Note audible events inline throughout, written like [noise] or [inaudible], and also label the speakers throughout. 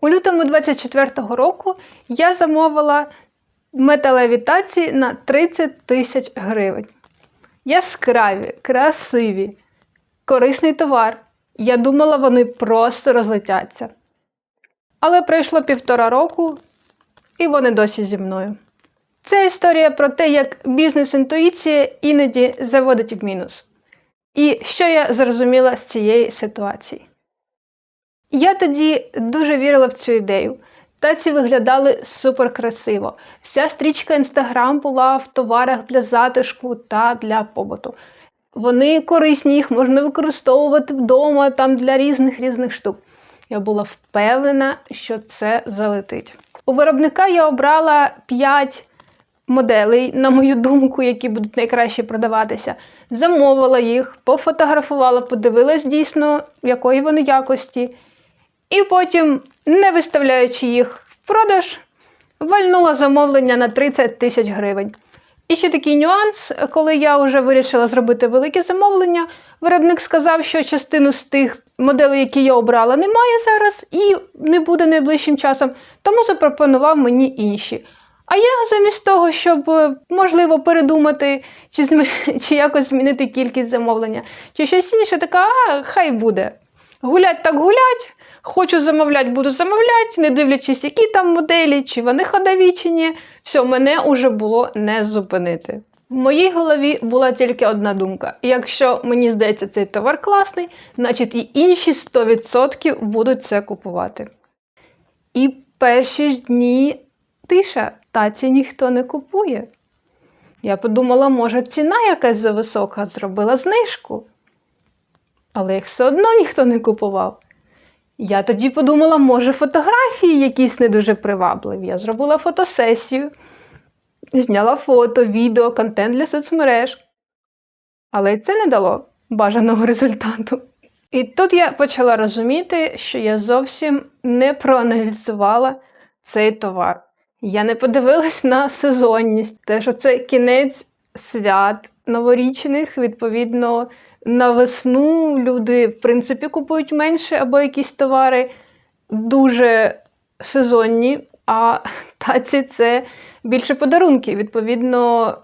Speaker 1: У лютому 24-го року я замовила металевітації на 30 тисяч гривень. Яскраві, красиві, корисний товар. Я думала, вони просто розлетяться. Але пройшло півтора року, і вони досі зі мною. Це історія про те, як бізнес-інтуїція іноді заводить в мінус. І що я зрозуміла з цієї ситуації. Я тоді дуже вірила в цю ідею. Таці виглядали супер красиво. Вся стрічка Інстаграм була в товарах для затишку та для побуту. Вони корисні, їх можна використовувати вдома там для різних різних штук. Я була впевнена, що це залетить. У виробника я обрала 5 моделей, на мою думку, які будуть найкраще продаватися. Замовила їх, пофотографувала, подивилась дійсно, якої вони якості. І потім, не виставляючи їх в продаж, вальнула замовлення на 30 тисяч гривень. І ще такий нюанс, коли я вже вирішила зробити велике замовлення, виробник сказав, що частину з тих моделей, які я обрала, немає зараз і не буде найближчим часом, тому запропонував мені інші. А я замість того, щоб е, можливо передумати, чи, змі... [laughs] чи якось змінити кількість замовлення, чи щось інше, така, а хай буде. Гулять так гулять. Хочу замовляти, буду замовляти, не дивлячись, які там моделі, чи вони ходові, чи ні. Все, мене вже було не зупинити. В моїй голові була тільки одна думка: якщо мені здається, цей товар класний, значить і інші 100% будуть це купувати. І перші ж дні тиша, таці ніхто не купує. Я подумала, може, ціна якась зависока, зробила знижку. Але їх все одно ніхто не купував. Я тоді подумала, може, фотографії якісь не дуже привабливі. Я зробила фотосесію, зняла фото, відео, контент для соцмереж. Але це не дало бажаного результату. І тут я почала розуміти, що я зовсім не проаналізувала цей товар. Я не подивилась на сезонність, те, що це кінець свят новорічних, відповідно, на весну люди, в принципі, купують менше або якісь товари дуже сезонні, а [laughs] таці це більше подарунки. Відповідно,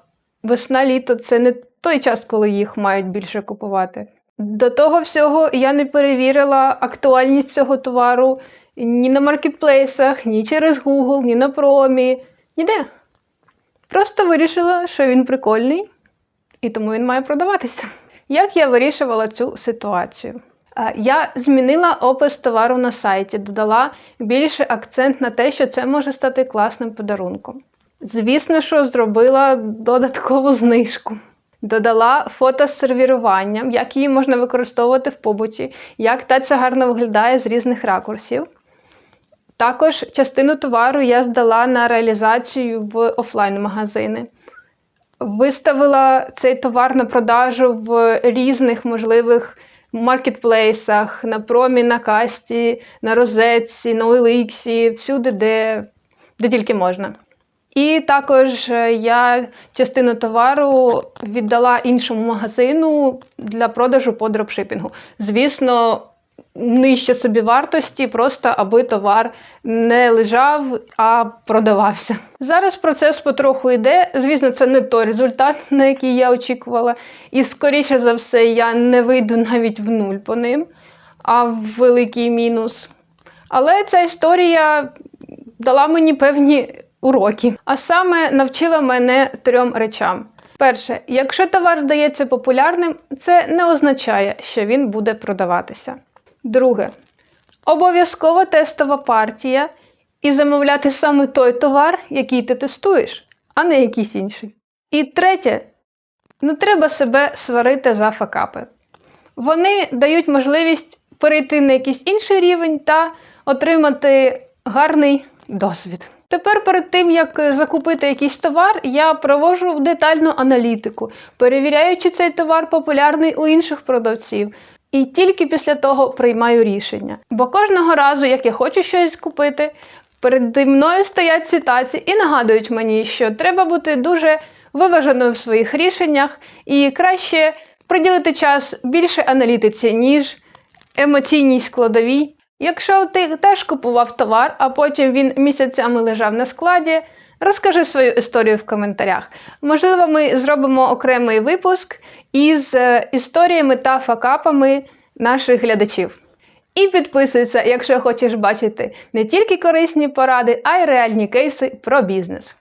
Speaker 1: весна-літо це не той час, коли їх мають більше купувати. До того всього я не перевірила актуальність цього товару ні на маркетплейсах, ні через Google, ні на промі, ніде. Просто вирішила, що він прикольний, і тому він має продаватися. Як я вирішувала цю ситуацію? Е, Я змінила опис товару на сайті, додала більше акцент на те, що це може стати класним подарунком. Звісно, що зробила додаткову знижку. Додала фото з сервіруванням, як її можна використовувати в побуті, як таця гарно виглядає з різних ракурсів. Також частину товару я здала на реалізацію в офлайн-магазини. Виставила цей товар на продажу в різних можливих маркетплейсах, на промі, на касті, на розетці, на OLX, всюди, де, де тільки можна. І також е, я частину товару віддала іншому магазину для продажу по дропшипінгу. Звісно, нижче собі вартості, просто аби товар не лежав, а продавався. Зараз процес потроху йде. Звісно, це не той результат, [laughs] на який я очікувала. І, скоріше за все, я не вийду навіть в нуль по ним, а в великий мінус. Але ця історія дала мені певні уроки, а саме навчила мене трьом речам. Перше, якщо товар здається популярним, це не означає, що він буде продаватися. Друге, обов'язкова тестова партія і замовляти саме той товар, який ти тестуєш, а не якийсь інший. І третє, не треба себе сварити за факапи. Вони дають можливість перейти на якийсь інший рівень та отримати гарний досвід. Тепер перед тим, як закупити якийсь товар, я проводжу детальну аналітику, перевіряю, чи цей товар популярний у інших продавців. І тільки після того приймаю рішення. Бо кожного разу, як я хочу щось купити, переді мною стоять ці таці і нагадують мені, що треба бути дуже виваженою в своїх рішеннях і краще приділити час більше аналітиці, ніж емоційній складовій Якщо ти теж купував товар, а потім він місяцями лежав на складі, розкажи свою історію в коментарях. Можливо, ми зробимо окремий випуск із е, історіями та факапами наших глядачів. І підписуйся, якщо хочеш бачити не тільки корисні поради, а й реальні кейси про бізнес.